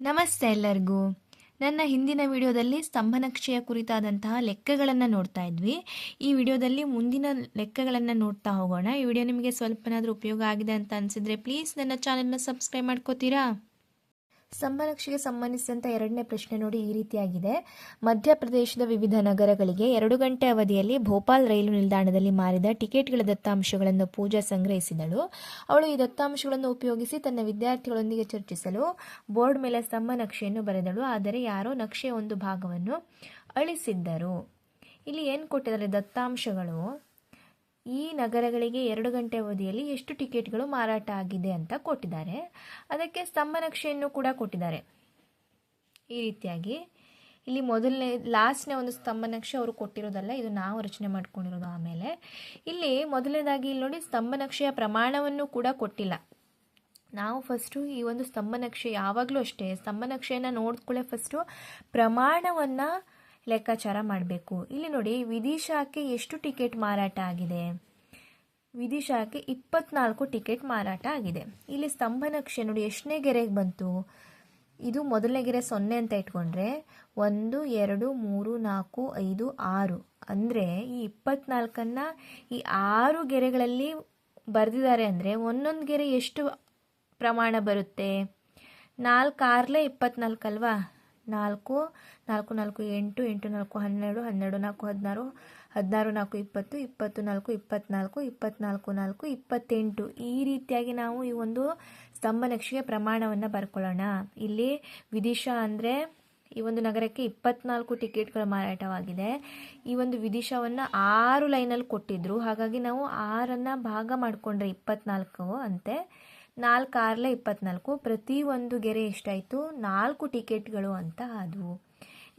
ನಮಸ್ತೆ ಎಲ್ಲರಿಗೂ. ನನ್ನ ಹಿಂದಿನ ವಿಡಿಯೋದಲ್ಲಿ ಸ್ತಂಭನಕ್ಷೆಯ ಕುರಿತಾದಂತಹ ಲೆಕ್ಕಗಳನ್ನು ನೋಡ್ತಾ ಇದ್ವಿ. ಈ ವಿಡಿಯೋದಲ್ಲಿ ಮುಂದಿನ ಲೆಕ್ಕಗಳನ್ನು ನೋಡ್ತಾ ಹೋಗೋಣ. ಈ ವಿಡಿಯೋ ನಿಮಗೆ ಸ್ವಲ್ಪನಾದರೂ ಉಪಯೋಗ ಆಗಿದೆ ಅಂತ ಅನಿಸಿದರೆ ಪ್ಲೀಸ್ ನನ್ನ ಚಾನೆಲ್ನ ಸಬ್ಸ್ಕ್ರೈಬ್ ಮಾಡ್ಕೋತೀರಾ? ಸ್ತಂಭನಕ್ಷೆಗೆ ಸಂಬಂಧಿಸಿದಂಥ ಎರಡನೇ ಪ್ರಶ್ನೆ ನೋಡಿ ಈ ರೀತಿಯಾಗಿದೆ. ಮಧ್ಯಪ್ರದೇಶದ ವಿವಿಧ ನಗರಗಳಿಗೆ ಎರಡು ಗಂಟೆ ಅವಧಿಯಲ್ಲಿ ಭೋಪಾಲ್ ರೈಲು ನಿಲ್ದಾಣದಲ್ಲಿ ಮಾರಿದ ಟಿಕೆಟ್ಗಳ ದತ್ತಾಂಶಗಳನ್ನು ಪೂಜಾ ಸಂಗ್ರಹಿಸಿದಳು. ಅವಳು ಈ ದತ್ತಾಂಶಗಳನ್ನು ಉಪಯೋಗಿಸಿ ತನ್ನ ವಿದ್ಯಾರ್ಥಿಗಳೊಂದಿಗೆ ಚರ್ಚಿಸಲು ಬೋರ್ಡ್ ಮೇಲೆ ಸ್ತಂಭ ನಕ್ಷೆಯನ್ನು ಬರೆದಳು. ಆದರೆ ಯಾರೋ ನಕ್ಷೆಯ ಒಂದು ಭಾಗವನ್ನು ಅಳಿಸಿದ್ದರು. ಇಲ್ಲಿ ಏನು ಕೊಟ್ಟಿದ್ದಾರೆ ದತ್ತಾಂಶಗಳು? ಈ ನಗರಗಳಿಗೆ ಎರಡು ಗಂಟೆ ಅವಧಿಯಲ್ಲಿ ಎಷ್ಟು ಟಿಕೆಟ್ಗಳು ಮಾರಾಟ ಆಗಿದೆ ಅಂತ ಕೊಟ್ಟಿದ್ದಾರೆ. ಅದಕ್ಕೆ ಸ್ತಂಭ ನಕ್ಷೆಯನ್ನು ಕೂಡ ಕೊಟ್ಟಿದ್ದಾರೆ. ಈ ರೀತಿಯಾಗಿ ಇಲ್ಲಿ ಮೊದಲನೇ, ಲಾಸ್ಟ್ನೇ ಒಂದು ಸ್ತಂಭ ನಕ್ಷೆ ಅವರು ಕೊಟ್ಟಿರೋದಲ್ಲ, ಇದು ನಾವು ರಚನೆ ಮಾಡ್ಕೊಂಡಿರೋದು ಆಮೇಲೆ. ಇಲ್ಲಿ ಮೊದಲನೇದಾಗಿ ಇಲ್ಲಿ ನೋಡಿ ಸ್ತಂಭ ನಕ್ಷೆಯ ಪ್ರಮಾಣವನ್ನು ಕೂಡ ಕೊಟ್ಟಿಲ್ಲ. ನಾವು ಫಸ್ಟು ಈ ಒಂದು ಸ್ತಂಭ ನಕ್ಷೆ ಯಾವಾಗಲೂ ಅಷ್ಟೇ ಸ್ತಂಭ ನಕ್ಷೆಯನ್ನು ನೋಡ್ಕೊಳ್ಳೆ ಫಸ್ಟು ಪ್ರಮಾಣವನ್ನು ಲೆಕ್ಕಾಚಾರ ಮಾಡಬೇಕು. ಇಲ್ಲಿ ನೋಡಿ, ವಿದಿಶಾಕ್ಕೆ ಎಷ್ಟು ಟಿಕೆಟ್ ಮಾರಾಟ ಆಗಿದೆ? ವಿದಿಶಾಕ್ಕೆ ಇಪ್ಪತ್ನಾಲ್ಕು ಟಿಕೆಟ್ ಮಾರಾಟ ಆಗಿದೆ. ಇಲ್ಲಿ ಸ್ತಂಭ ನಕ್ಷೆ ನೋಡಿ, ಎಷ್ಟನೇ ಗೆರೆಗೆ ಬಂತು? ಇದು ಮೊದಲನೇ ಗೆರೆ ಸೊನ್ನೆ ಅಂತ ಇಟ್ಕೊಂಡ್ರೆ, ಒಂದು, ಎರಡು, ಮೂರು, ನಾಲ್ಕು, ಐದು, ಆರು. ಅಂದರೆ ಈ ಇಪ್ಪತ್ನಾಲ್ಕನ್ನು ಈ ಆರು ಗೆರೆಗಳಲ್ಲಿ ಬರೆದಿದ್ದಾರೆ ಅಂದರೆ ಒಂದೊಂದು ಗೆರೆ ಎಷ್ಟು ಪ್ರಮಾಣ ಬರುತ್ತೆ? ನಾಲ್ಕು ಆರ್ಲೆ ಇಪ್ಪತ್ನಾಲ್ಕು ಅಲ್ವಾ ನಾಲ್ಕು ನಾಲ್ಕು ನಾಲ್ಕು, ಎಂಟು ಎಂಟು, ನಾಲ್ಕು, ಹನ್ನೆರಡು ಹನ್ನೆರಡು, ನಾಲ್ಕು, ಹದಿನಾರು ಹದಿನಾರು, ನಾಲ್ಕು, ಇಪ್ಪತ್ತು ಇಪ್ಪತ್ತು, ನಾಲ್ಕು, ಇಪ್ಪತ್ನಾಲ್ಕು ಇಪ್ಪತ್ನಾಲ್ಕು, ನಾಲ್ಕು, ಇಪ್ಪತ್ತೆಂಟು. ಈ ರೀತಿಯಾಗಿ ನಾವು ಈ ಒಂದು ಸ್ತಂಭ ನಕ್ಷೆಗೆ ಪ್ರಮಾಣವನ್ನು ಬರ್ಕೊಳ್ಳೋಣ. ಇಲ್ಲಿ ವಿದಿಶ ಅಂದರೆ ಈ ಒಂದು ನಗರಕ್ಕೆ ಇಪ್ಪತ್ನಾಲ್ಕು ಟಿಕೆಟ್ಗಳು ಮಾರಾಟವಾಗಿದೆ. ಈ ಒಂದು ವಿದಿಶವನ್ನು ಆರು ಲೈನಲ್ಲಿ ಕೊಟ್ಟಿದ್ರು. ಹಾಗಾಗಿ ನಾವು ಆರನ್ನು ಭಾಗ ಮಾಡಿಕೊಂಡ್ರೆ ಇಪ್ಪತ್ನಾಲ್ಕು ಅಂತೆ. ನಾಲ್ಕು ಆರ್ಲೆ ಪ್ರತಿ ಒಂದು ಗೆರೆ ಎಷ್ಟಾಯಿತು? ನಾಲ್ಕು ಟಿಕೆಟ್ಗಳು ಅಂತ ಆದವು.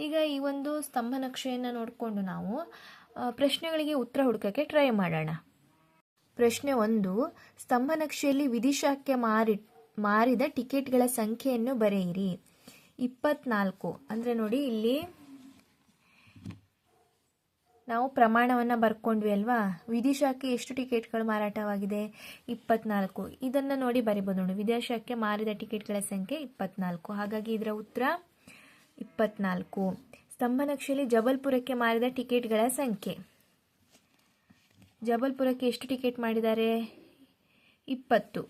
ಈಗ ಈ ಒಂದು ಸ್ತಂಭ ನಕ್ಷೆಯನ್ನು ನೋಡಿಕೊಂಡು ನಾವು ಪ್ರಶ್ನೆಗಳಿಗೆ ಉತ್ತರ ಹುಡುಕಕ್ಕೆ ಟ್ರೈ ಮಾಡೋಣ. ಪ್ರಶ್ನೆ ಒಂದು, ಸ್ತಂಭ ನಕ್ಷೆಯಲ್ಲಿ ವಿದಿಶಾಕ್ಕೆ ಮಾರಿ, ಮಾರಿದ ಟಿಕೆಟ್ಗಳ ಸಂಖ್ಯೆಯನ್ನು ಬರೆಯಿರಿ. ಇಪ್ಪತ್ನಾಲ್ಕು. ಅಂದರೆ ನೋಡಿ, ಇಲ್ಲಿ ನಾವು ಪ್ರಮಾಣವನ್ನು ಬರ್ಕೊಂಡ್ವಿ ಅಲ್ವಾ? ವಿದಿಶಾಕ್ಕೆ ಎಷ್ಟು ಟಿಕೆಟ್ಗಳು ಮಾರಾಟವಾಗಿದೆ? ಇಪ್ಪತ್ನಾಲ್ಕು. ಇದನ್ನು ನೋಡಿ ಬರಿಬೋದು ನೋಡಿ. ವಿದೇಶಕ್ಕೆ ಮಾರಿದ ಟಿಕೆಟ್ಗಳ ಸಂಖ್ಯೆ ಇಪ್ಪತ್ನಾಲ್ಕು. ಹಾಗಾಗಿ ಇದರ ಉತ್ತರ ಇಪ್ಪತ್ನಾಲ್ಕು. ಸ್ತಂಭನಕ್ಷೆಯಲ್ಲಿ ಜಬಲ್ಪುರಕ್ಕೆ ಮಾರಿದ ಟಿಕೆಟ್ಗಳ ಸಂಖ್ಯೆ. ಜಬಲ್ಪುರಕ್ಕೆ ಎಷ್ಟು ಟಿಕೆಟ್ ಮಾಡಿದ್ದಾರೆ? ಇಪ್ಪತ್ತು.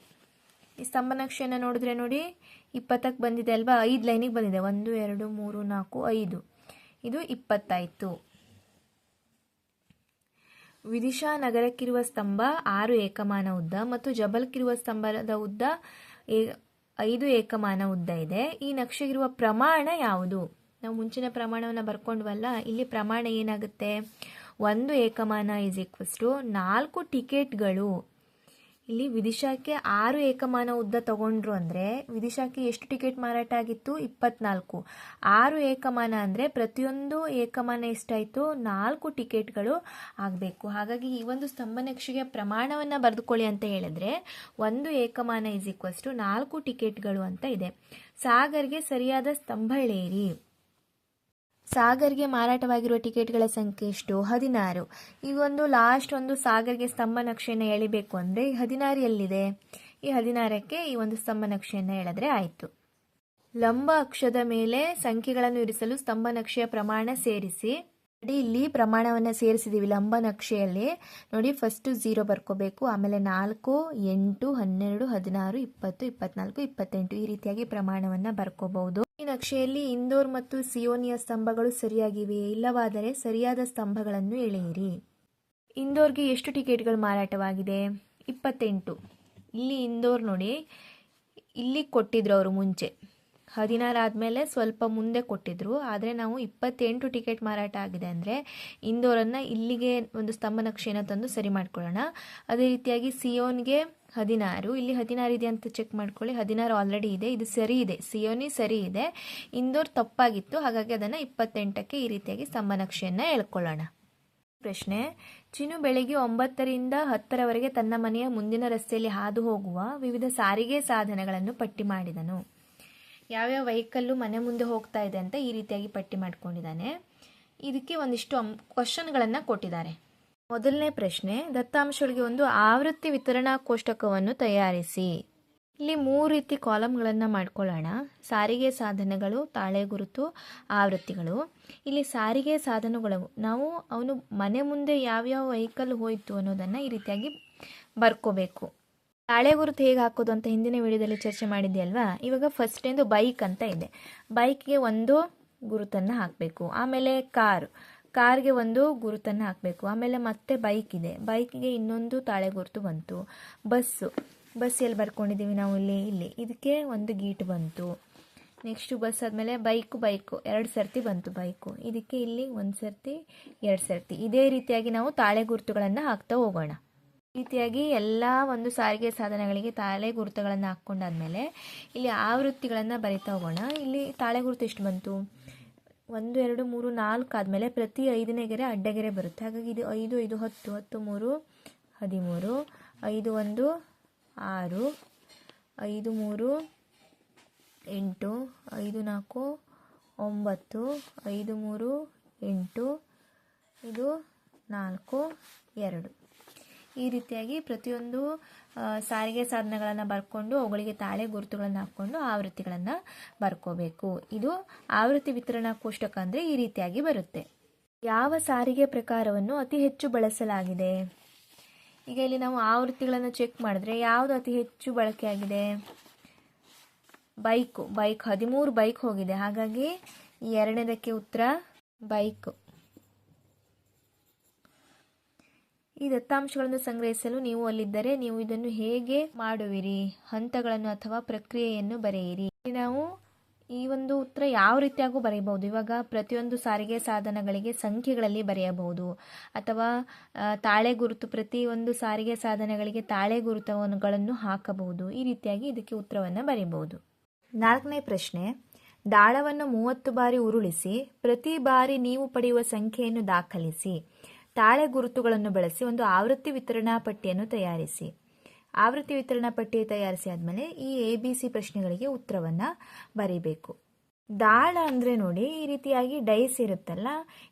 ಈ ಸ್ತಂಭನಕ್ಷೆಯನ್ನು ನೋಡಿದ್ರೆ ನೋಡಿ, ಇಪ್ಪತ್ತಕ್ಕೆ ಬಂದಿದೆ ಅಲ್ವಾ? ಐದು ಲೈನಿಗೆ ಬಂದಿದೆ. ಒಂದು, ಎರಡು, ಮೂರು, ನಾಲ್ಕು, ಐದು. ಇದು ಇಪ್ಪತ್ತಾಯಿತು. ವಿದಿಶಾ ನಗರಕ್ಕಿರುವ ಸ್ತಂಭ ಆರು ಏಕಮಾನ ಉದ್ದ ಮತ್ತು ಜಬಲ್ಕಿರುವ ಸ್ತಂಭದ ಉದ್ದ ಐದು ಏಕಮಾನ ಉದ್ದ ಇದೆ. ಈ ನಕ್ಷೆಗಿರುವ ಪ್ರಮಾಣ ಯಾವುದು? ನಾವು ಮುಂಚಿನ ಪ್ರಮಾಣವನ್ನು ಬರ್ಕೊಂಡ್ವಲ್ಲ, ಇಲ್ಲಿ ಪ್ರಮಾಣ ಏನಾಗುತ್ತೆ? ಒಂದು ಏಕಮಾನ ಈಸ್ ಈಕ್ವಸ್ ಟು ನಾಲ್ಕು ಟಿಕೆಟ್ಗಳು. ಇಲ್ಲಿ ವಿದಿಶಾಕ್ಕೆ ಆರು ಏಕಮಾನ ಉದ್ದ ತಗೊಂಡ್ರು ಅಂದರೆ ವಿದಿಶಾಕ್ಕೆ ಎಷ್ಟು ಟಿಕೆಟ್ ಮಾರಾಟ ಆಗಿತ್ತು? ಇಪ್ಪತ್ನಾಲ್ಕು. ಆರು ಏಕಮಾನ ಅಂದರೆ ಪ್ರತಿಯೊಂದು ಏಕಮಾನ ಎಷ್ಟಾಯಿತು ನಾಲ್ಕು ಟಿಕೆಟ್ಗಳು ಆಗಬೇಕು. ಹಾಗಾಗಿ ಈ ಒಂದು ಸ್ತಂಭ ನಕ್ಷೆಗೆ ಪ್ರಮಾಣವನ್ನು ಬರೆದುಕೊಳ್ಳಿ ಅಂತ ಹೇಳಿದ್ರೆ ಒಂದು ಏಕಮಾನ ಇಸ್ ಈಕ್ವಲ್ಸ್ ನಾಲ್ಕು ಟಿಕೆಟ್ಗಳು ಅಂತ ಇದೆ. ಸಾಗರ್ಗೆ ಸರಿಯಾದ ಸ್ತಂಭ ಎಳೆಯಿರಿ ಸಾಗರ್ಗೆ ಮಾರಾಟವಾಗಿರುವ ಟಿಕೆಟ್ಗಳ ಸಂಖ್ಯೆ ಎಷ್ಟು? ಹದಿನಾರು. ಈ ಒಂದು ಲಾಸ್ಟ್ ಒಂದು ಸಾಗರ್ಗೆ ಸ್ತಂಭ ನಕ್ಷೆಯನ್ನು ಎಳಿಬೇಕು ಅಂದರೆ ಈ ಹದಿನಾರು ಎಲ್ಲಿದೆ? ಈ ಹದಿನಾರಕ್ಕೆ ಈ ಒಂದು ಸ್ತಂಭ ನಕ್ಷೆಯನ್ನು ಎಳೆದ್ರೆ ಆಯಿತು. ಲಂಬ ಅಕ್ಷದ ಮೇಲೆ ಸಂಖ್ಯೆಗಳನ್ನು ಇರಿಸಲು ಸ್ತಂಭ ನಕ್ಷೆಯ ಪ್ರಮಾಣ ಸೇರಿಸಿ. ನೋಡಿ, ಇಲ್ಲಿ ಪ್ರಮಾಣವನ್ನು ಸೇರಿಸಿದ್ದೀವಿ ಲಂಬ ನಕ್ಷೆಯಲ್ಲಿ. ನೋಡಿ ಫಸ್ಟು ಝೀರೋ ಬರ್ಕೋಬೇಕು, ಆಮೇಲೆ ನಾಲ್ಕು, ಎಂಟು, ಹನ್ನೆರಡು, ಹದಿನಾರು, ಇಪ್ಪತ್ತು, ಇಪ್ಪತ್ನಾಲ್ಕು, ಇಪ್ಪತ್ತೆಂಟು ಈ ರೀತಿಯಾಗಿ ಪ್ರಮಾಣವನ್ನು ಬರ್ಕೋಬಹುದು. ನಕ್ಷೆಯಲ್ಲಿ ಇಂದೋರ್ ಮತ್ತು ಸಿಯೋನಿಯ ಸ್ತಂಭಗಳು ಸರಿಯಾಗಿವೆಯೇ? ಇಲ್ಲವಾದರೆ ಸರಿಯಾದ ಸ್ತಂಭಗಳನ್ನು ಎಳೆಯಿರಿ. ಇಂದೋರ್ಗೆ ಎಷ್ಟು ಟಿಕೆಟ್ಗಳು ಮಾರಾಟವಾಗಿದೆ? ಇಪ್ಪತ್ತೆಂಟು. ಇಲ್ಲಿ ಇಂದೋರ್ ನೋಡಿ, ಇಲ್ಲಿ ಕೊಟ್ಟಿದ್ರು ಅವರು ಮುಂಚೆ. ಹದಿನಾರು ಆದಮೇಲೆ ಸ್ವಲ್ಪ ಮುಂದೆ ಕೊಟ್ಟಿದ್ರು. ಆದರೆ ನಾವು ಇಪ್ಪತ್ತೆಂಟು ಟಿಕೆಟ್ ಮಾರಾಟ ಆಗಿದೆ ಅಂದರೆ ಇಂದೋರನ್ನು ಇಲ್ಲಿಗೆ ಒಂದು ಸ್ತಂಭ ನಕ್ಷೆನ ತಂದು ಸರಿ ಮಾಡ್ಕೊಳ್ಳೋಣ. ಅದೇ ರೀತಿಯಾಗಿ ಸಿಯೋನ್ಗೆ ಹದಿನಾರು, ಇಲ್ಲಿ ಹದಿನಾರು ಇದೆ ಅಂತ ಚೆಕ್ ಮಾಡ್ಕೊಳ್ಳಿ. ಹದಿನಾರು ಆಲ್ರೆಡಿ ಇದೆ, ಇದು ಸರಿ ಇದೆ. ಸಿಯೋನಿ ಸರಿ ಇದೆ. ಇಂದೋರ್ ತಪ್ಪಾಗಿತ್ತು, ಹಾಗಾಗಿ ಅದನ್ನು ಇಪ್ಪತ್ತೆಂಟಕ್ಕೆ ಈ ರೀತಿಯಾಗಿ ಸಮನಕ್ಷೆಯನ್ನು ಹೇಳ್ಕೊಳ್ಳೋಣ. ಪ್ರಶ್ನೆ ಚಿನು ಬೆಳಿಗ್ಗೆ ಒಂಬತ್ತರಿಂದ ಹತ್ತರವರೆಗೆ ತನ್ನ ಮನೆಯ ಮುಂದಿನ ರಸ್ತೆಯಲ್ಲಿ ಹಾದು ಹೋಗುವ ವಿವಿಧ ಸಾರಿಗೆ ಸಾಧನಗಳನ್ನು ಪಟ್ಟಿ ಮಾಡಿದನು. ಯಾವ್ಯಾವ ವೆಹಿಕಲ್ಲು ಮನೆ ಮುಂದೆ ಹೋಗ್ತಾ ಇದೆ ಅಂತ ಈ ರೀತಿಯಾಗಿ ಪಟ್ಟಿ ಮಾಡ್ಕೊಂಡಿದ್ದಾನೆ. ಇದಕ್ಕೆ ಒಂದಿಷ್ಟು ಕ್ವಶನ್ಗಳನ್ನು ಕೊಟ್ಟಿದ್ದಾರೆ. ಮೊದಲನೇ ಪ್ರಶ್ನೆ, ದತ್ತಾಂಶಗಳಿಗೆ ಒಂದು ಆವೃತ್ತಿ ವಿತರಣಾ ಕೋಷ್ಟಕವನ್ನು ತಯಾರಿಸಿ. ಇಲ್ಲಿ ಮೂರು ರೀತಿ ಕಾಲಮ್ಗಳನ್ನು ಮಾಡ್ಕೊಳ್ಳೋಣ. ಸಾರಿಗೆ ಸಾಧನಗಳು, ತಾಳೆ ಗುರುತು, ಆವೃತ್ತಿಗಳು. ಇಲ್ಲಿ ಸಾರಿಗೆ ಸಾಧನಗಳು, ನಾವು ಅವನು ಮನೆ ಮುಂದೆ ಯಾವ್ಯಾವ ವೆಹಿಕಲ್ ಹೋಯಿತು ಅನ್ನೋದನ್ನು ಈ ರೀತಿಯಾಗಿ ಬರ್ಕೋಬೇಕು. ತಾಳೆ ಗುರುತು ಹೇಗೆ ಹಾಕೋದು ಅಂತ ಹಿಂದಿನ ವಿಡಿಯೋದಲ್ಲಿ ಚರ್ಚೆ ಮಾಡಿದ್ದೆ ಅಲ್ವಾ? ಇವಾಗ ಫಸ್ಟ್ ಎಂದು ಬೈಕ್ ಅಂತ ಇದೆ. ಬೈಕ್ಗೆ ಒಂದು ಗುರುತನ್ನು ಹಾಕಬೇಕು. ಆಮೇಲೆ ಕಾರ್. ಕಾರ್ಗೆ ಒಂದು ಗುರುತನ್ನು ಹಾಕಬೇಕು. ಆಮೇಲೆ ಮತ್ತೆ ಬೈಕ್ ಇದೆ. ಬೈಕ್ಗೆ ಇನ್ನೊಂದು ತಾಳೆ ಗುರುತು ಬಂತು. ಬಸ್ಸು. ಬಸ್ ಎಲ್ಲಿ ಬರ್ಕೊಂಡಿದ್ದೀವಿ ನಾವು? ಇಲ್ಲಿ ಇಲ್ಲಿ. ಇದಕ್ಕೆ ಒಂದು ಗೀಟ್ ಬಂತು. ನೆಕ್ಸ್ಟು ಬಸ್ ಆದಮೇಲೆ ಬೈಕು ಬೈಕು ಎರಡು ಸರ್ತಿ ಬಂತು ಬೈಕು ಇದಕ್ಕೆ ಇಲ್ಲಿ ಒಂದು ಸರ್ತಿ, ಎರಡು ಸರ್ತಿ. ಇದೇ ರೀತಿಯಾಗಿ ನಾವು ತಾಳೆ ಗುರುತುಗಳನ್ನು ಹಾಕ್ತಾ ಹೋಗೋಣ. ರೀತಿಯಾಗಿ ಎಲ್ಲ ಒಂದು ಸಾರಿಗೆ ಸಾಧನಗಳಿಗೆ ತಾಳೆ ಗುರುತುಗಳನ್ನು ಹಾಕ್ಕೊಂಡಾದ್ಮೇಲೆ ಇಲ್ಲಿ ಆವೃತ್ತಿಗಳನ್ನು ಬರಿತಾ ಹೋಗೋಣ. ಇಲ್ಲಿ ತಾಳೆ ಗುರುತು ಎಷ್ಟು ಬಂತು? ಒಂದು, ಎರಡು, ಮೂರು, ನಾಲ್ಕು ಆದಮೇಲೆ ಪ್ರತಿ ಐದನೇ ಗೆರೆ ಅಡ್ಡಗೆರೆ ಬರುತ್ತೆ. ಹಾಗಾಗಿ ಇದು ಐದು ಐದು, ಹತ್ತು ಹತ್ತು, ಮೂರು, ಹದಿಮೂರು, ಐದು, ಒಂದು, ಆರು, ಐದು, ಮೂರು, ಎಂಟು, ಐದು, ನಾಲ್ಕು, ಒಂಬತ್ತು, ಐದು, ಮೂರು, ಎಂಟು, ಇದು ನಾಲ್ಕು, ಎರಡು. ಈ ರೀತಿಯಾಗಿ ಪ್ರತಿಯೊಂದು ಸಾರಿಗೆ ಸಾಧನಗಳನ್ನು ಬರ್ಕೊಂಡು, ಅವುಗಳಿಗೆ ತಾಳೆ ಗುರುತುಗಳನ್ನು ಹಾಕ್ಕೊಂಡು ಆವೃತ್ತಿಗಳನ್ನು ಬರ್ಕೋಬೇಕು. ಇದು ಆವೃತ್ತಿ ವಿತರಣಾ ಕೋಷ್ಟಕ ಅಂದರೆ ಈ ರೀತಿಯಾಗಿ ಬರುತ್ತೆ. ಯಾವ ಸಾರಿಗೆ ಪ್ರಕಾರವನ್ನು ಅತಿ ಹೆಚ್ಚು ಬಳಸಲಾಗಿದೆ? ಈಗ ಇಲ್ಲಿ ನಾವು ಆವೃತ್ತಿಗಳನ್ನು ಚೆಕ್ ಮಾಡಿದ್ರೆ ಯಾವುದು ಅತಿ ಹೆಚ್ಚು ಬಳಕೆಯಾಗಿದೆ ಬೈಕು, ಬೈಕ್, ಹದಿಮೂರು ಬೈಕ್ ಹೋಗಿದೆ. ಹಾಗಾಗಿ ಎರಡನೇದಕ್ಕೆ ಉತ್ತರ ಬೈಕು. ಈ ದತ್ತಾಂಶಗಳನ್ನು ಸಂಗ್ರಹಿಸಲು ನೀವು ಅಲ್ಲಿದ್ದರೆ ನೀವು ಇದನ್ನು ಹೇಗೆ ಮಾಡುವಿರಿ? ಹಂತಗಳನ್ನು ಅಥವಾ ಪ್ರಕ್ರಿಯೆಯನ್ನು ಬರೆಯಿರಿ. ನಾವು ಈ ಒಂದು ಉತ್ತರ ಯಾವ ರೀತಿಯಾಗೂ ಬರೆಯಬಹುದು. ಇವಾಗ ಪ್ರತಿಯೊಂದು ಸಾರಿಗೆ ಸಾಧನಗಳಿಗೆ ಸಂಖ್ಯೆಗಳಲ್ಲಿ ಬರೆಯಬಹುದು. ಅಥವಾ ತಾಳೆ ಗುರುತು ಪ್ರತಿಯೊಂದು ಸಾರಿಗೆ ಸಾಧನಗಳಿಗೆ ತಾಳೆ ಗುರುತುಗಳನ್ನು ಹಾಕಬಹುದು. ಈ ರೀತಿಯಾಗಿ ಇದಕ್ಕೆ ಉತ್ತರವನ್ನು ಬರೆಯಬಹುದು ನಾಲ್ಕನೇ ಪ್ರಶ್ನೆ. ದಾಳವನ್ನು ಮೂವತ್ತು ಬಾರಿ ಉರುಳಿಸಿ, ಪ್ರತಿ ಬಾರಿ ನೀವು ಪಡೆಯುವ ಸಂಖ್ಯೆಯನ್ನು ದಾಖಲಿಸಿ. ತಾಳೆ ಗುರುತುಗಳನ್ನು ಬಳಸಿ ಒಂದು ಆವೃತ್ತಿ ವಿತರಣಾ ಪಟ್ಟಿಯನ್ನು ತಯಾರಿಸಿ. ಆವೃತ್ತಿ ವಿತರಣಾ ಪಟ್ಟಿ ತಯಾರಿಸಿ ಆದಮೇಲೆ ಈ ಎ ಬಿ ಸಿ ಪ್ರಶ್ನೆಗಳಿಗೆ ಉತ್ತರವನ್ನು ಬರೀಬೇಕು. ದಾಳ ಅಂದರೆ ನೋಡಿ, ಈ ರೀತಿಯಾಗಿ ಡೈಸ್ ಇರುತ್ತಲ್ಲ,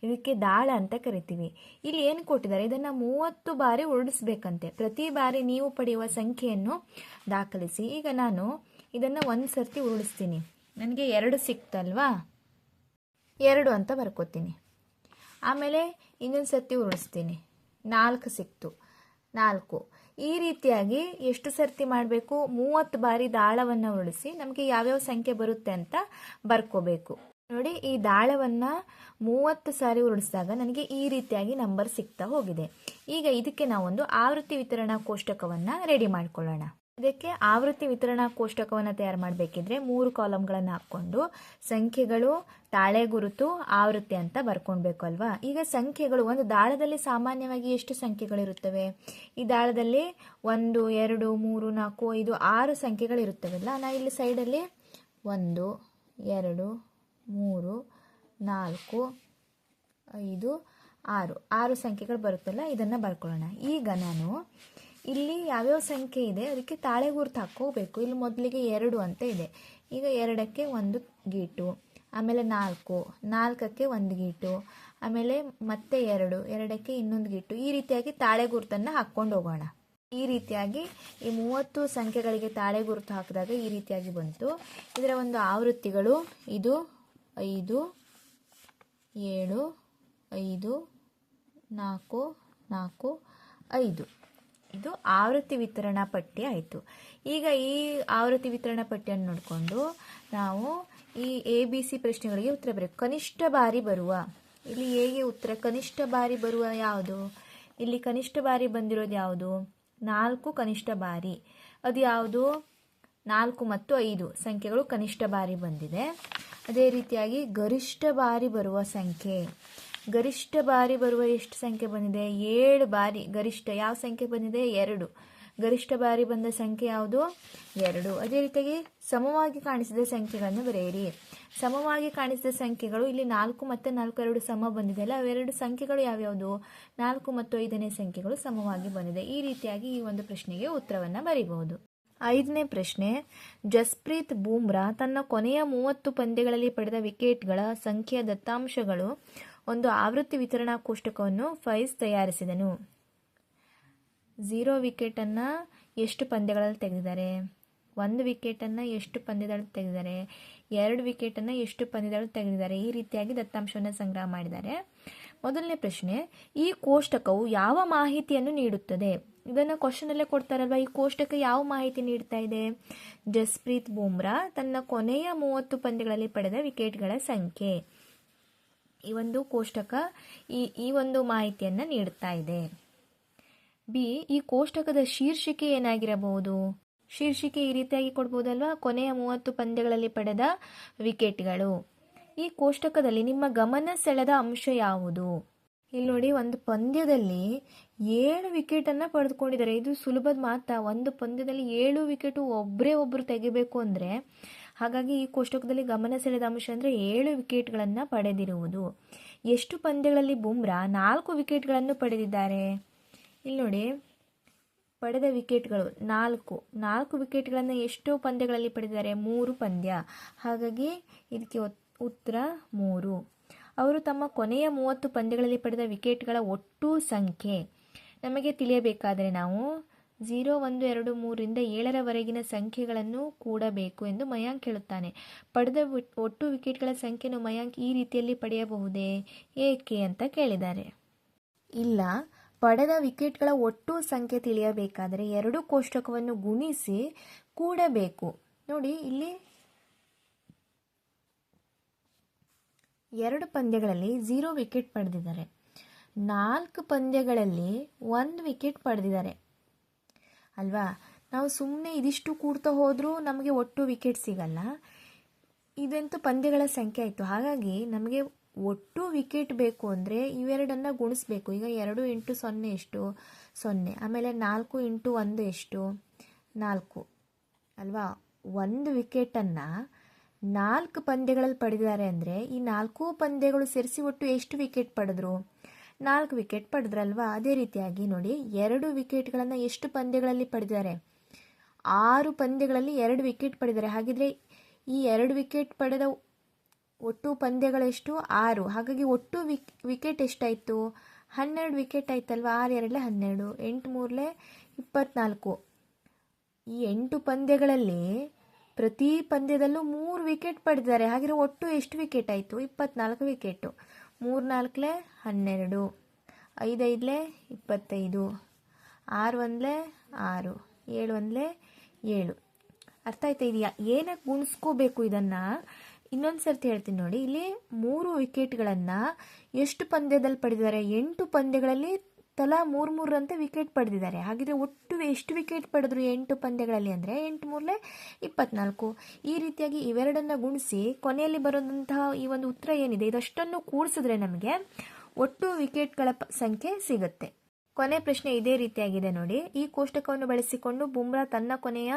ಇದಕ್ಕೆ ದಾಳ ಅಂತ ಕರಿತೀವಿ. ಇಲ್ಲಿ ಏನು ಕೊಟ್ಟಿದ್ದಾರೆ? ಇದನ್ನು ಮೂವತ್ತು ಬಾರಿ ಉರುಳಿಸ್ಬೇಕಂತೆ. ಪ್ರತಿ ಬಾರಿ ನೀವು ಪಡೆಯುವ ಸಂಖ್ಯೆಯನ್ನು ದಾಖಲಿಸಿ. ಈಗ ನಾನು ಇದನ್ನು ಒಂದು ಸರ್ತಿ ಉರುಳಿಸ್ತೀನಿ. ನನಗೆ ಎರಡು ಸಿಕ್ತಲ್ವಾ? ಎರಡು ಅಂತ ಬರ್ಕೋತೀನಿ. ಆಮೇಲೆ ಇನ್ನೊಂದು ಸರ್ತಿ ಉರುಳಿಸ್ತೀನಿ ನಾಲ್ಕು ಸಿಕ್ತು. ನಾಲ್ಕು. ಈ ರೀತಿಯಾಗಿ ಎಷ್ಟು ಸರ್ತಿ ಮಾಡಬೇಕು? ಮೂವತ್ತು ಬಾರಿ ದಾಳವನ್ನು ಉರುಳಿಸಿ ನಮಗೆ ಯಾವ್ಯಾವ ಸಂಖ್ಯೆ ಬರುತ್ತೆ ಅಂತ ಬರ್ಕೋಬೇಕು. ನೋಡಿ, ಈ ದಾಳವನ್ನು ಮೂವತ್ತು ಸಾರಿ ಉರುಳಿಸಿದಾಗ ನನಗೆ ಈ ರೀತಿಯಾಗಿ ನಂಬರ್ ಸಿಗ್ತಾ ಹೋಗಿದೆ. ಈಗ ಇದಕ್ಕೆ ನಾವೊಂದು ಆವೃತ್ತಿ ವಿತರಣಾ ಕೋಷ್ಟಕವನ್ನು ರೆಡಿ ಮಾಡ್ಕೊಳ್ಳೋಣ. ಇದಕ್ಕೆ ಆವೃತ್ತಿ ವಿತರಣಾ ಕೋಷ್ಟಕವನ್ನು ತಯಾರು ಮಾಡಬೇಕಿದ್ರೆ ಮೂರು ಕಾಲಮ್ಗಳನ್ನು ಹಾಕ್ಕೊಂಡು ಸಂಖ್ಯೆಗಳು, ತಾಳೆ ಗುರುತು, ಆವೃತ್ತಿ ಅಂತ ಬರ್ಕೊಳ್ಬೇಕು ಅಲ್ವಾ? ಈಗ ಸಂಖ್ಯೆಗಳು, ಒಂದು ದಾಳದಲ್ಲಿ ಸಾಮಾನ್ಯವಾಗಿ ಎಷ್ಟು ಸಂಖ್ಯೆಗಳಿರುತ್ತವೆ? ಈ ದಾಳದಲ್ಲಿ ಒಂದು, ಎರಡು, ಮೂರು, ನಾಲ್ಕು, ಐದು, ಆರು ಸಂಖ್ಯೆಗಳಿರುತ್ತವಲ್ಲ. ನಾ ಇಲ್ಲಿ ಸೈಡಲ್ಲಿ ಒಂದು, ಎರಡು, ಮೂರು, ನಾಲ್ಕು, ಐದು, ಆರು. ಆರು ಸಂಖ್ಯೆಗಳು ಬರುತ್ತಲ್ಲ, ಇದನ್ನು ಬರ್ಕೊಳ್ಳೋಣ. ಈಗ ನಾನು ಇಲ್ಲಿ ಯಾವ್ಯಾವ ಸಂಖ್ಯೆ ಇದೆ, ಅದಕ್ಕೆ ತಾಳೆ ಗುರುತು ಹಾಕೋಬೇಕು ಇಲ್ಲಿ ಮೊದಲಿಗೆ ಎರಡು ಅಂತ ಇದೆ. ಈಗ ಎರಡಕ್ಕೆ ಒಂದು ಗೀಟು, ಆಮೇಲೆ ನಾಲ್ಕು, ನಾಲ್ಕಕ್ಕೆ ಒಂದು ಗೀಟು, ಆಮೇಲೆ ಮತ್ತೆ ಎರಡು, ಎರಡಕ್ಕೆ ಇನ್ನೊಂದು ಗೀಟು. ಈ ರೀತಿಯಾಗಿ ತಾಳೆ ಗುರುತನ್ನು ಹಾಕ್ಕೊಂಡು ಹೋಗೋಣ. ಈ ರೀತಿಯಾಗಿ ಈ ಮೂವತ್ತು ಸಂಖ್ಯೆಗಳಿಗೆ ತಾಳೆ ಗುರುತು ಹಾಕಿದಾಗ ಈ ರೀತಿಯಾಗಿ ಬಂತು. ಇದರ ಒಂದು ಆವೃತ್ತಿಗಳು ಇದು ಐದು, ಏಳು, ಐದು, ನಾಲ್ಕು ನಾಲ್ಕು, ಐದು. ಇದು ಆವೃತ್ತಿ ವಿತರಣಾ ಪಟ್ಟಿ ಆಯಿತು. ಈಗ ಈ ಆವೃತ್ತಿ ವಿತರಣಾ ಪಟ್ಟಿಯನ್ನು ನೋಡಿಕೊಂಡು ನಾವು ಈ ಎ ಬಿ ಸಿ ಪ್ರಶ್ನೆಗಳಿಗೆ ಉತ್ತರ ಬರಬೇಕು ಕನಿಷ್ಠ ಬಾರಿ ಬರುವ. ಇಲ್ಲಿ ಹೇಗೆ ಉತ್ತರ? ಕನಿಷ್ಠ ಬಾರಿ ಬರುವ ಯಾವುದು? ಇಲ್ಲಿ ಕನಿಷ್ಠ ಬಾರಿ ಬಂದಿರೋದು ಯಾವುದು? ನಾಲ್ಕು ಕನಿಷ್ಠ ಬಾರಿ. ಅದು ಯಾವುದು? ನಾಲ್ಕು ಮತ್ತು ಐದು ಸಂಖ್ಯೆಗಳು ಕನಿಷ್ಠ ಬಾರಿ ಬಂದಿದೆ. ಅದೇ ರೀತಿಯಾಗಿ ಗರಿಷ್ಠ ಬಾರಿ ಬರುವ ಸಂಖ್ಯೆ. ಗರಿಷ್ಠ ಬಾರಿ ಬರುವ ಎಷ್ಟು ಸಂಖ್ಯೆ ಬಂದಿದೆ? ಏಳು ಬಾರಿ. ಗರಿಷ್ಠ ಯಾವ ಸಂಖ್ಯೆ ಬಂದಿದೆ? ಎರಡು. ಗರಿಷ್ಠ ಬಾರಿ ಬಂದ ಸಂಖ್ಯೆ ಯಾವುದು? ಎರಡು. ಅದೇ ರೀತಿಯಾಗಿ ಸಮವಾಗಿ ಕಾಣಿಸಿದ ಸಂಖ್ಯೆಗಳನ್ನು ಬರೆಯಿರಿ. ಸಮವಾಗಿ ಕಾಣಿಸಿದ ಸಂಖ್ಯೆಗಳು, ಇಲ್ಲಿ ನಾಲ್ಕು ಮತ್ತು ನಾಲ್ಕು ಎರಡು ಸಮ ಬಂದಿದೆ ಅಲ್ಲ? ಅವೆರಡು ಸಂಖ್ಯೆಗಳು ಯಾವ್ಯಾವುದು? ನಾಲ್ಕು ಮತ್ತು ಐದನೇ ಸಂಖ್ಯೆಗಳು ಸಮವಾಗಿ ಬಂದಿದೆ. ಈ ರೀತಿಯಾಗಿ ಈ ಒಂದು ಪ್ರಶ್ನೆಗೆ ಉತ್ತರವನ್ನು ಬರೀಬಹುದು. ಐದನೇ ಪ್ರಶ್ನೆ, ಜಸ್ಪ್ರೀತ್ ಬೂಮ್ರಾ ತನ್ನ ಕೊನೆಯ ಮೂವತ್ತು ಪಂದ್ಯಗಳಲ್ಲಿ ಪಡೆದ ವಿಕೆಟ್ಗಳ ಸಂಖ್ಯೆಯ ದತ್ತಾಂಶಗಳು ಒಂದು ಆವೃತ್ತಿ ವಿತರಣಾ ಕೋಷ್ಟಕವನ್ನು ಫೈಸ್ ತಯಾರಿಸಿದನು. ಝೀರೋ ವಿಕೆಟನ್ನು ಎಷ್ಟು ಪಂದ್ಯಗಳಲ್ಲಿ ತೆಗೆದಿದ್ದಾರೆ? ಒಂದು ವಿಕೆಟನ್ನು ಎಷ್ಟು ಪಂದ್ಯದಲ್ಲಿ ತೆಗೆದಿದ್ದಾರೆ? ಎರಡು ವಿಕೆಟನ್ನು ಎಷ್ಟು ಪಂದ್ಯದಲ್ಲಿ ತೆಗೆದಿದ್ದಾರೆ? ಈ ರೀತಿಯಾಗಿ ದತ್ತಾಂಶವನ್ನು ಸಂಗ್ರಹ ಮಾಡಿದ್ದಾರೆ. ಮೊದಲನೇ ಪ್ರಶ್ನೆ, ಈ ಕೋಷ್ಟಕವು ಯಾವ ಮಾಹಿತಿಯನ್ನು ನೀಡುತ್ತದೆ? ಇದನ್ನು ಕ್ವಶನಲ್ಲೇ ಕೊಡ್ತಾರಲ್ವ? ಈ ಕೋಷ್ಟಕ ಯಾವ ಮಾಹಿತಿ ನೀಡ್ತಾ ಇದೆ? ಜಸ್ಪ್ರೀತ್ ಬೂಮ್ರಾ ತನ್ನ ಕೊನೆಯ ಮೂವತ್ತು ಪಂದ್ಯಗಳಲ್ಲಿ ಪಡೆದ ವಿಕೆಟ್ಗಳ ಸಂಖ್ಯೆ. ಈ ಒಂದು ಕೋಷ್ಟಕ ಈ ಈ ಒಂದು ಮಾಹಿತಿಯನ್ನು ನೀಡುತ್ತಾ ಇದೆ. ಬಿ, ಈ ಕೋಷ್ಟಕದ ಶೀರ್ಷಿಕೆ ಏನಾಗಿರಬಹುದು? ಶೀರ್ಷಿಕೆ ಈ ರೀತಿಯಾಗಿ ಕೊಡ್ಬೋದಲ್ವಾ? ಕೊನೆಯ ಮೂವತ್ತು ಪಂದ್ಯಗಳಲ್ಲಿ ಪಡೆದ ವಿಕೆಟ್ಗಳು. ಈ ಕೋಷ್ಟಕದಲ್ಲಿ ನಿಮ್ಮ ಗಮನ ಸೆಳೆದ ಅಂಶ ಯಾವುದು? ಇಲ್ಲಿ ನೋಡಿ, ಒಂದು ಪಂದ್ಯದಲ್ಲಿ ಏಳು ವಿಕೆಟನ್ನು ಪಡೆದುಕೊಂಡಿದ್ದಾರೆ. ಇದು ಸುಲಭದ ಮಾತಾ. ಒಂದು ಪಂದ್ಯದಲ್ಲಿ ಏಳು ವಿಕೆಟು ಒಬ್ಬರೇ ಒಬ್ಬರು ತೆಗಿಬೇಕು ಅಂದರೆ ಹಾಗಾಗಿ ಈ ಕೋಷ್ಟಕದಲ್ಲಿ ಗಮನ ಸೆಳೆದ ಅಂಶ ಅಂದರೆ ಏಳು ವಿಕೆಟ್ಗಳನ್ನು ಪಡೆದಿರುವುದು. ಎಷ್ಟು ಪಂದ್ಯಗಳಲ್ಲಿ ಬುಮ್ರಾ ನಾಲ್ಕು ವಿಕೆಟ್ಗಳನ್ನು ಪಡೆದಿದ್ದಾರೆ? ಇಲ್ಲಿ ನೋಡಿ, ಪಡೆದ ವಿಕೆಟ್ಗಳು ನಾಲ್ಕು. ನಾಲ್ಕು ವಿಕೆಟ್ಗಳನ್ನು ಎಷ್ಟು ಪಂದ್ಯಗಳಲ್ಲಿ ಪಡೆದಿದ್ದಾರೆ? ಮೂರು ಪಂದ್ಯ. ಹಾಗಾಗಿ ಇದಕ್ಕೆ ಉತ್ತರ ಮೂರು. ಅವರು ತಮ್ಮ ಕೊನೆಯ ಮೂವತ್ತು ಪಂದ್ಯಗಳಲ್ಲಿ ಪಡೆದ ವಿಕೆಟ್ಗಳ ಒಟ್ಟು ಸಂಖ್ಯೆ. ನಮಗೆ ತಿಳಿಯಬೇಕಾದರೆ ನಾವು ಝೀರೋ ಒಂದು ಎರಡು ಮೂರರಿಂದ ಏಳರವರೆಗಿನ ಸಂಖ್ಯೆಗಳನ್ನು ಕೂಡಬೇಕು ಎಂದು ಮಯಾಂಕ್ ಹೇಳುತ್ತಾನೆ. ಪಡೆದ ಒಟ್ಟು ವಿಕೆಟ್ಗಳ ಸಂಖ್ಯೆಯನ್ನು ಮಯಾಂಕ್ ಈ ರೀತಿಯಲ್ಲಿ ಪಡೆಯಬಹುದೇ? ಏಕೆ ಅಂತ ಕೇಳಿದ್ದಾರೆ. ಇಲ್ಲ. ಪಡೆದ ವಿಕೆಟ್ಗಳ ಒಟ್ಟು ಸಂಖ್ಯೆ ತಿಳಿಯಬೇಕಾದರೆ ಎರಡು ಕೋಷ್ಟಕವನ್ನು ಗುಣಿಸಿ ಕೂಡಬೇಕು. ನೋಡಿ, ಇಲ್ಲಿ ಎರಡು ಪಂದ್ಯಗಳಲ್ಲಿ ಝೀರೋ ವಿಕೆಟ್ ಪಡೆದಿದ್ದಾರೆ. ನಾಲ್ಕು ಪಂದ್ಯಗಳಲ್ಲಿ ಒಂದು ವಿಕೆಟ್ ಪಡೆದಿದ್ದಾರೆ. ಅಲ್ವಾ? ನಾವು ಸುಮ್ಮನೆ ಇದಿಷ್ಟು ಕೂಡ್ತಾ ಹೋದರೂ ನಮಗೆ ಒಟ್ಟು ವಿಕೆಟ್ ಸಿಗಲ್ಲ. ಇದಂತೂ ಪಂದ್ಯಗಳ ಸಂಖ್ಯೆ ಆಯಿತು. ಹಾಗಾಗಿ ನಮಗೆ ಒಟ್ಟು ವಿಕೆಟ್ ಬೇಕು ಅಂದರೆ ಇವೆರಡನ್ನು ಗುಣಿಸ್ಬೇಕು. ಈಗ ಎರಡು ಇಂಟು ಸೊನ್ನೆ ಎಷ್ಟು? ಸೊನ್ನೆ. ಆಮೇಲೆ ನಾಲ್ಕು ಇಂಟು ಒಂದು ಎಷ್ಟು? ನಾಲ್ಕು. ಅಲ್ವಾ? ಒಂದು ವಿಕೆಟನ್ನು ನಾಲ್ಕು ಪಂದ್ಯಗಳಲ್ಲಿ ಪಡೆದಿದ್ದಾರೆ ಅಂದರೆ ಈ ನಾಲ್ಕು ಪಂದ್ಯಗಳು ಸೇರಿಸಿ ಒಟ್ಟು ಎಷ್ಟು ವಿಕೆಟ್ ಪಡೆದ್ರು? ನಾಲ್ಕು ವಿಕೆಟ್ ಪಡೆದ್ರಲ್ವಾ? ಅದೇ ರೀತಿಯಾಗಿ ನೋಡಿ, ಎರಡು ವಿಕೆಟ್ಗಳನ್ನು ಎಷ್ಟು ಪಂದ್ಯಗಳಲ್ಲಿ ಪಡೆದಿದ್ದಾರೆ? ಆರು ಪಂದ್ಯಗಳಲ್ಲಿ ಎರಡು ವಿಕೆಟ್ ಪಡೆದಿದ್ದಾರೆ. ಹಾಗಿದ್ರೆ ಈ ಎರಡು ವಿಕೆಟ್ ಪಡೆದ ಒಟ್ಟು ಪಂದ್ಯಗಳೆಷ್ಟು ಆರು. ಹಾಗಾಗಿ ಒಟ್ಟು ವಿಕ್ ವಿಕೆಟ್ ಎಷ್ಟಾಯಿತು? ಹನ್ನೆರಡು ವಿಕೆಟ್ ಆಯ್ತಲ್ವ? ಆರು, ಎರಡಲೇ ಹನ್ನೆರಡು, ಎಂಟು, ಮೂರಲೇ ಇಪ್ಪತ್ನಾಲ್ಕು. ಈ ಎಂಟು ಪಂದ್ಯಗಳಲ್ಲಿ ಪ್ರತಿ ಪಂದ್ಯದಲ್ಲೂ ಮೂರು ವಿಕೆಟ್ ಪಡೆದಿದ್ದಾರೆ. ಹಾಗಿರೋ ಒಟ್ಟು ಎಷ್ಟು ವಿಕೆಟ್ ಆಯಿತು? ಇಪ್ಪತ್ನಾಲ್ಕು ವಿಕೆಟು ಮೂರು ನಾಲ್ಕಲೆ ಹನ್ನೆರಡು, ಐದೈದಲೆ ಇಪ್ಪತ್ತೈದು ಆರು ಒಂದಲೆ ಆರು ಏಳು ಒಂದಲೆ ಏಳು. ಅರ್ಥ ಆಯ್ತಾ ಇದೆಯಾ? ಏನಕ್ಕೆ ಗುಣಿಸ್ಕೋಬೇಕು ಇದನ್ನು? ಇನ್ನೊಂದು ಸರ್ತಿ ಹೇಳ್ತೀನಿ ನೋಡಿ. ಇಲ್ಲಿ ಮೂರು ವಿಕೆಟ್ಗಳನ್ನು ಎಷ್ಟು ಪಂದ್ಯದಲ್ಲಿ ಪಡೆದಿದ್ದಾರೆ? ಎಂಟು ಪಂದ್ಯಗಳಲ್ಲಿ ತಲಾ ಮೂರು ಮೂರರಂತೆ ವಿಕೆಟ್ ಪಡೆದಿದ್ದಾರೆ. ಹಾಗಿದ್ರೆ ಒಟ್ಟು ಎಷ್ಟು ವಿಕೆಟ್ ಪಡೆದ್ರು ಎಂಟು ಪಂದ್ಯಗಳಲ್ಲಿ ಅಂದರೆ ಎಂಟು ಮೂರಲೆ ಇಪ್ಪತ್ನಾಲ್ಕು. ಈ ರೀತಿಯಾಗಿ ಇವೆರಡನ್ನು ಗುಣಿಸಿ ಕೊನೆಯಲ್ಲಿ ಬರೋದಂತಹ ಈ ಒಂದು ಉತ್ತರ ಏನಿದೆ? ಇದಷ್ಟನ್ನು ಕೂಡಿಸಿದ್ರೆ ನಮಗೆ ಒಟ್ಟು ವಿಕೆಟ್ಗಳ ಸಂಖ್ಯೆ ಸಿಗುತ್ತೆ. ಕೊನೆ ಪ್ರಶ್ನೆ ಇದೇ ರೀತಿಯಾಗಿದೆ ನೋಡಿ. ಈ ಕೋಷ್ಟಕವನ್ನು ಬಳಸಿಕೊಂಡು ಬುಮ್ರಾ ತನ್ನ ಕೊನೆಯ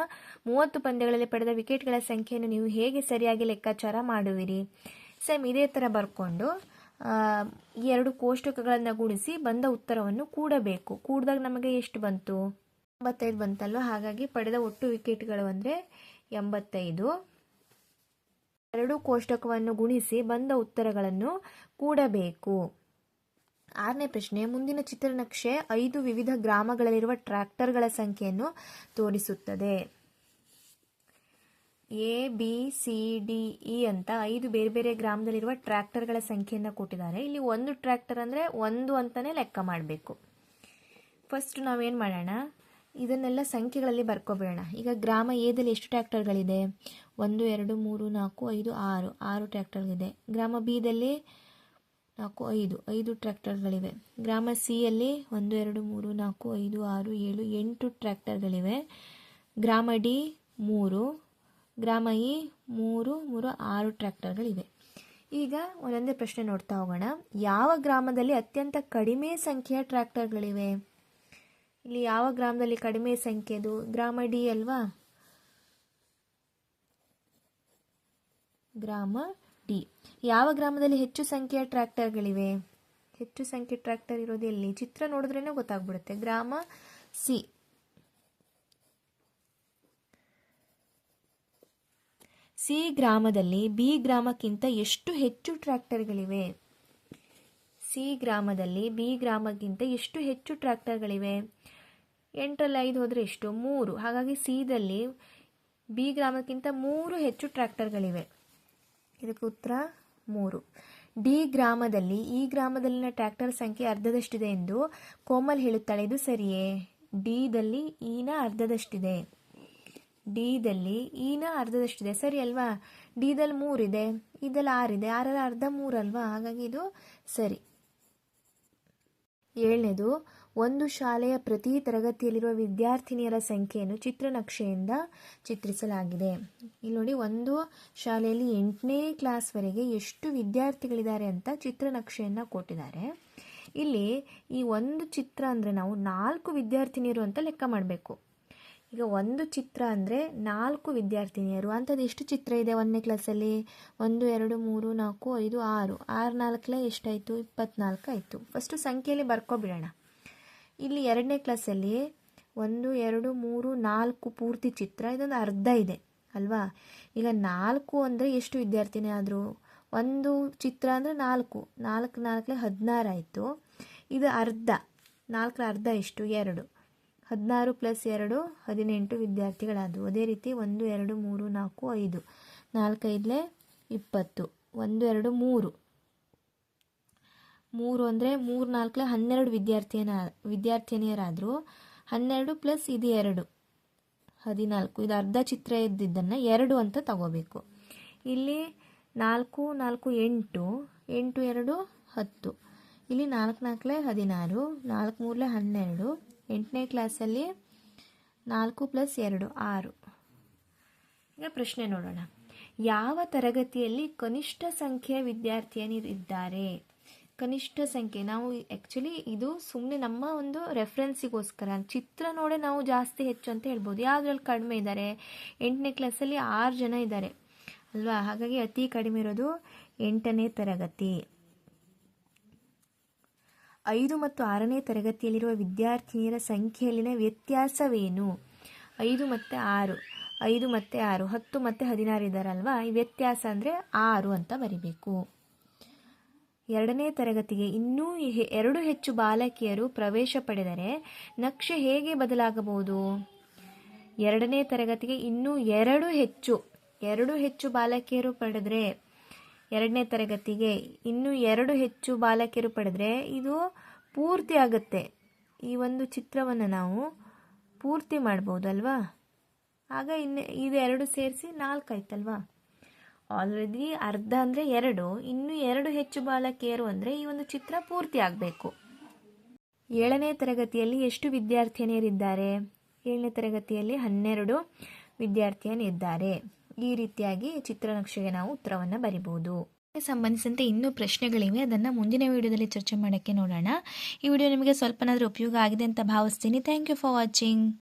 ಮೂವತ್ತು ಪಂದ್ಯಗಳಲ್ಲಿ ಪಡೆದ ವಿಕೆಟ್ಗಳ ಸಂಖ್ಯೆಯನ್ನು ನೀವು ಹೇಗೆ ಸರಿಯಾಗಿ ಲೆಕ್ಕಾಚಾರ ಮಾಡುವಿರಿ? ಸೇಮ್ ಇದೇ ಥರ ಬರ್ಕೊಂಡು ಈ ಎರಡು ಕೋಷ್ಟಕಗಳನ್ನು ಗುಣಿಸಿ ಬಂದ ಉತ್ತರವನ್ನು ಕೂಡಬೇಕು. ಕೂಡಿದಾಗ ನಮಗೆ ಎಷ್ಟು ಬಂತು? ಎಂಬತ್ತೈದು ಬಂತಲ್ಲ ಹಾಗಾಗಿ ಪಡೆದ ಒಟ್ಟು ವಿಕೆಟ್ಗಳು ಅಂದರೆ ಎಂಬತ್ತೈದು. ಎರಡು ಕೋಷ್ಟಕವನ್ನು ಗುಣಿಸಿ ಬಂದ ಉತ್ತರಗಳನ್ನು ಕೂಡಬೇಕು. ಆರನೇ ಪ್ರಶ್ನೆ, ಮುಂದಿನ ಚಿತ್ರನಕ್ಷೆ ಐದು ವಿವಿಧ ಗ್ರಾಮಗಳಲ್ಲಿರುವ ಟ್ರ್ಯಾಕ್ಟರ್ಗಳ ಸಂಖ್ಯೆಯನ್ನು ತೋರಿಸುತ್ತದೆ. A B C D E ಅಂತ ಐದು ಬೇರೆ ಬೇರೆ ಗ್ರಾಮದಲ್ಲಿರುವ ಟ್ರ್ಯಾಕ್ಟರ್ಗಳ ಸಂಖ್ಯೆಯನ್ನು ಕೊಟ್ಟಿದ್ದಾರೆ. ಇಲ್ಲಿ ಒಂದು ಟ್ರ್ಯಾಕ್ಟರ್ ಅಂದರೆ ಒಂದು ಅಂತಲೇ ಲೆಕ್ಕ ಮಾಡಬೇಕು. ಫಸ್ಟ್ ನಾವೇನು ಮಾಡೋಣ? ಇದನ್ನೆಲ್ಲ ಸಂಖ್ಯೆಗಳಲ್ಲಿ ಬರ್ಕೊಬೇಡ ಈಗ ಗ್ರಾಮ ಎದಲ್ಲಿ ಎಷ್ಟು ಟ್ರ್ಯಾಕ್ಟರ್ಗಳಿದೆ? ಒಂದು, ಎರಡು, ಮೂರು, ನಾಲ್ಕು, ಐದು, ಆರು. ಆರು ಟ್ರ್ಯಾಕ್ಟರ್ಗಳಿದೆ. ಗ್ರಾಮ ಬಿದಲ್ಲಿ ನಾಲ್ಕು, ಐದು. ಐದು ಟ್ರ್ಯಾಕ್ಟರ್ಗಳಿವೆ. ಗ್ರಾಮ ಸಿಯಲ್ಲಿ ಒಂದು, ಎರಡು, ಮೂರು, ನಾಲ್ಕು, ಐದು, ಆರು, ಏಳು, ಎಂಟು ಟ್ರ್ಯಾಕ್ಟರ್ಗಳಿವೆ. ಗ್ರಾಮ ಡಿ ಮೂರು. ಗ್ರಾಮ ಇ ಮೂರು ಮೂರು ಆರು ಟ್ರ್ಯಾಕ್ಟರ್ಗಳಿವೆ. ಈಗ ಒಂದೊಂದೇ ಪ್ರಶ್ನೆ ನೋಡ್ತಾ ಹೋಗೋಣ. ಯಾವ ಗ್ರಾಮದಲ್ಲಿ ಅತ್ಯಂತ ಕಡಿಮೆ ಸಂಖ್ಯೆಯ ಟ್ರ್ಯಾಕ್ಟರ್ಗಳಿವೆ? ಇಲ್ಲಿ ಯಾವ ಗ್ರಾಮದಲ್ಲಿ ಕಡಿಮೆ ಸಂಖ್ಯೆದು ಗ್ರಾಮ ಡಿ ಅಲ್ವಾ? ಗ್ರಾಮ ಡಿ. ಯಾವ ಗ್ರಾಮದಲ್ಲಿ ಹೆಚ್ಚು ಸಂಖ್ಯೆಯ ಟ್ರ್ಯಾಕ್ಟರ್ಗಳಿವೆ? ಹೆಚ್ಚು ಸಂಖ್ಯೆ ಟ್ರ್ಯಾಕ್ಟರ್ ಇರೋದು ಎಲ್ಲಿ? ಚಿತ್ರ ನೋಡಿದ್ರೇ ಗೊತ್ತಾಗ್ಬಿಡುತ್ತೆ. ಗ್ರಾಮ ಸಿ. ಸಿ ಗ್ರಾಮದಲ್ಲಿ ಬಿ ಗ್ರಾಮಕ್ಕಿಂತ ಎಷ್ಟು ಹೆಚ್ಚು ಟ್ರ್ಯಾಕ್ಟರ್ಗಳಿವೆ? ಸಿ ಗ್ರಾಮದಲ್ಲಿ ಬಿ ಗ್ರಾಮಕ್ಕಿಂತ ಎಷ್ಟು ಹೆಚ್ಚು ಟ್ರ್ಯಾಕ್ಟರ್ಗಳಿವೆ? ಎಂಟರಲ್ಲಿ ಐದು ಹೋದರೆ ಎಷ್ಟು? ಮೂರು. ಹಾಗಾಗಿ ಸಿದಲ್ಲಿ ಬಿ ಗ್ರಾಮಕ್ಕಿಂತ ಮೂರು ಹೆಚ್ಚು ಟ್ರ್ಯಾಕ್ಟರ್ಗಳಿವೆ. ಇದಕ್ಕೆ ಉತ್ತರ, ಮೂರು. ಡಿ ಗ್ರಾಮದಲ್ಲಿ, ಈ ಗ್ರಾಮದಲ್ಲಿನ ಟ್ರ್ಯಾಕ್ಟರ್ ಸಂಖ್ಯೆ ಅರ್ಧದಷ್ಟಿದೆ ಎಂದು ಕೋಮಲ್ ಹೇಳುತ್ತಾಳೆ. ಇದು ಸರಿಯೇ? ಡಿದಲ್ಲಿ ಈನ ಅರ್ಧದಷ್ಟಿದೆ. ಡಿದಲ್ಲಿ ಈನ ಅರ್ಧದಷ್ಟಿದೆ. ಸರಿ ಅಲ್ವಾ? ಡಿದಲ್ಲಿ ಮೂರಿದೆ ಇದಲ್ಲಿ ಆರಿದೆ, ಆರರ ಅರ್ಧ ಮೂರಲ್ವಾ? ಹಾಗಾಗಿ ಇದು ಸರಿ. ಏಳನೇದು, ಒಂದು ಶಾಲೆಯ ಪ್ರತಿ ತರಗತಿಯಲ್ಲಿರುವ ವಿದ್ಯಾರ್ಥಿನಿಯರ ಸಂಖ್ಯೆಯನ್ನು ಚಿತ್ರನಕ್ಷೆಯಿಂದ ಚಿತ್ರಿಸಲಾಗಿದೆ. ಇಲ್ಲಿ ನೋಡಿ, ಒಂದು ಶಾಲೆಯಲ್ಲಿ ಎಂಟನೇ ಕ್ಲಾಸ್ವರೆಗೆ ಎಷ್ಟು ವಿದ್ಯಾರ್ಥಿಗಳಿದ್ದಾರೆ ಅಂತ ಚಿತ್ರನಕ್ಷೆಯನ್ನು ಕೊಟ್ಟಿದ್ದಾರೆ. ಇಲ್ಲಿ ಈ ಒಂದು ಚಿತ್ರ ಅಂದರೆ ನಾವು ನಾಲ್ಕು ವಿದ್ಯಾರ್ಥಿನಿಯರು ಅಂತ ಲೆಕ್ಕ ಮಾಡಬೇಕು. ಈಗ ಒಂದು ಚಿತ್ರ ಅಂದರೆ ನಾಲ್ಕು ವಿದ್ಯಾರ್ಥಿನಿಯರು. ಅಂಥದ್ದು ಎಷ್ಟು ಚಿತ್ರ ಇದೆ ಒಂದನೇ ಕ್ಲಾಸಲ್ಲಿ ಒಂದು, ಎರಡು, ಮೂರು, ನಾಲ್ಕು, ಐದು, ಆರು. ಆರು ನಾಲ್ಕಲೇ ಎಷ್ಟಾಯಿತು? ಇಪ್ಪತ್ನಾಲ್ಕು ಆಯಿತು. ಫಸ್ಟು ಸಂಖ್ಯೆಯಲ್ಲಿ ಬರ್ಕೊಬಿಡೋಣ ಇಲ್ಲಿ ಎರಡನೇ ಕ್ಲಾಸಲ್ಲಿ ಒಂದು, ಎರಡು, ಮೂರು, ನಾಲ್ಕು ಪೂರ್ತಿ ಚಿತ್ರ. ಇದೊಂದು ಅರ್ಧ ಇದೆ, ಅಲ್ವಾ? ಈಗ ನಾಲ್ಕು ಅಂದರೆ ಎಷ್ಟು ವಿದ್ಯಾರ್ಥಿನಿ ಆದರೂ? ಒಂದು ಚಿತ್ರ ಅಂದರೆ ನಾಲ್ಕು. ನಾಲ್ಕು ನಾಲ್ಕಲೇ ಹದಿನಾರು ಆಯಿತು. ಇದು ಅರ್ಧ. ನಾಲ್ಕರ ಅರ್ಧ ಎಷ್ಟು? ಎರಡು. ಹದಿನಾರು ಪ್ಲಸ್ ಎರಡು, ಹದಿನೆಂಟು ವಿದ್ಯಾರ್ಥಿಗಳಾದವು. ಅದೇ ರೀತಿ ಒಂದು, ಎರಡು, ಮೂರು, ನಾಲ್ಕು, ಐದು. ನಾಲ್ಕೈದಲೇ ಇಪ್ಪತ್ತು. ಒಂದು, ಎರಡು, ಮೂರು. ಮೂರು ಅಂದರೆ ಮೂರು ನಾಲ್ಕಲೆ ಹನ್ನೆರಡು ವಿದ್ಯಾರ್ಥಿಯನ, ವಿದ್ಯಾರ್ಥಿನಿಯರಾದರು. ಹನ್ನೆರಡು ಪ್ಲಸ್ ಇದು ಎರಡು. ಹದಿನಾಲ್ಕು. ಇದು ಅರ್ಧ ಚಿತ್ರ ಇದ್ದಿದ್ದನ್ನು ಎರಡು ಅಂತ ತಗೋಬೇಕು. ಇಲ್ಲಿ ನಾಲ್ಕು ನಾಲ್ಕು, ಎಂಟು. ಎಂಟು, ಎರಡು, ಹತ್ತು. ಇಲ್ಲಿ ನಾಲ್ಕು ನಾಲ್ಕಲೆ ಹದಿನಾರು. ನಾಲ್ಕು ಮೂರಲೆ ಹನ್ನೆರಡು. ಎಂಟನೇ ಕ್ಲಾಸಲ್ಲಿ ನಾಲ್ಕು ಪ್ಲಸ್ ಎರಡು, ಆರು. ಈಗ ಪ್ರಶ್ನೆ ನೋಡೋಣ. ಯಾವ ತರಗತಿಯಲ್ಲಿ ಕನಿಷ್ಠ ಸಂಖ್ಯೆಯ ವಿದ್ಯಾರ್ಥಿನಿಯರಿದ್ದಾರೆ ಕನಿಷ್ಠ ಸಂಖ್ಯೆ, ನಾವು ಆ್ಯಕ್ಚುಲಿ ಇದು ಸುಮ್ಮನೆ ನಮ್ಮ ಒಂದು ರೆಫ್ರೆನ್ಸಿಗೋಸ್ಕರ ಚಿತ್ರ ನೋಡೇ ನಾವು ಜಾಸ್ತಿ ಹೆಚ್ಚು ಅಂತ ಹೇಳ್ಬೋದು. ಯಾವುದ್ರಲ್ಲಿ ಕಡಿಮೆ ಇದ್ದಾರೆ? ಎಂಟನೇ ಕ್ಲಾಸಲ್ಲಿ ಆರು ಜನ ಇದ್ದಾರೆ. ಅಲ್ವಾ? ಹಾಗಾಗಿ ಅತಿ ಕಡಿಮೆ ಇರೋದು ಎಂಟನೇ ತರಗತಿ. ಐದು ಮತ್ತು ಆರನೇ ತರಗತಿಯಲ್ಲಿರುವ ವಿದ್ಯಾರ್ಥಿನಿಯರ ಸಂಖ್ಯೆಯಲ್ಲಿನ ವ್ಯತ್ಯಾಸವೇನು? ಐದು ಮತ್ತು ಆರು. ಐದು ಮತ್ತು ಆರು. ಹತ್ತು ಮತ್ತು ಹದಿನಾರು ಇದ್ದಾರಲ್ವಾ ಈ ವ್ಯತ್ಯಾಸ ಅಂದರೆ ಆರು ಅಂತ ಬರಿಬೇಕು. ಎರಡನೇ ತರಗತಿಗೆ ಇನ್ನೂ ಎರಡು ಹೆಚ್ಚು ಬಾಲಕಿಯರು ಪ್ರವೇಶ ಪಡೆದರೆ ನಕ್ಷೆ ಹೇಗೆ ಬದಲಾಗಬಹುದು? ಎರಡನೇ ತರಗತಿಗೆ ಇನ್ನೂ ಎರಡು ಹೆಚ್ಚು ಎರಡು ಹೆಚ್ಚು ಬಾಲಕಿಯರು ಪಡೆದರೆ ಎರಡನೇ ತರಗತಿಗೆ ಇನ್ನೂ ಎರಡು ಹೆಚ್ಚು ಬಾಲಕಿಯರು ಪಡೆದರೆ ಇದು ಪೂರ್ತಿ ಆಗುತ್ತೆ. ಈ ಒಂದು ಚಿತ್ರವನ್ನು ನಾವು ಪೂರ್ತಿ ಮಾಡ್ಬೋದಲ್ವಾ? ಆಗ ಇನ್ನು ಇದು ಎರಡು ಸೇರಿಸಿ ನಾಲ್ಕು ಆಯ್ತಲ್ವಾ? ಆಲ್ರೆಡಿ ಅರ್ಧ ಅಂದರೆ ಎರಡು, ಇನ್ನು ಎರಡು ಹೆಚ್ಚು ಬಾಲಕಿಯರು ಅಂದರೆ ಈ ಒಂದು ಚಿತ್ರ ಪೂರ್ತಿ ಆಗಬೇಕು. ಏಳನೇ ತರಗತಿಯಲ್ಲಿ ಎಷ್ಟು ವಿದ್ಯಾರ್ಥಿನಿಯರಿದ್ದಾರೆ? ಏಳನೇ ತರಗತಿಯಲ್ಲಿ ಹನ್ನೆರಡು ವಿದ್ಯಾರ್ಥಿನಿಯರಿದ್ದಾರೆ ಈ ರೀತಿಯಾಗಿ ಚಿತ್ರನಕ್ಷೆಗೆ ನಾವು ಉತ್ತರವನ್ನು ಬರಿಬೋದು ಸಂಬಂಧಿಸಿದಂತೆ ಇನ್ನೂ ಪ್ರಶ್ನೆಗಳಿವೆ. ಅದನ್ನು ಮುಂದಿನ ವಿಡಿಯೋದಲ್ಲಿ ಚರ್ಚೆ ಮಾಡೋಕ್ಕೆ ನೋಡೋಣ. ಈ ವಿಡಿಯೋ ನಿಮಗೆ ಸ್ವಲ್ಪನಾದರೂ ಉಪಯೋಗ ಆಗಿದೆ ಅಂತ ಭಾವಿಸ್ತೀನಿ. Thank you for watching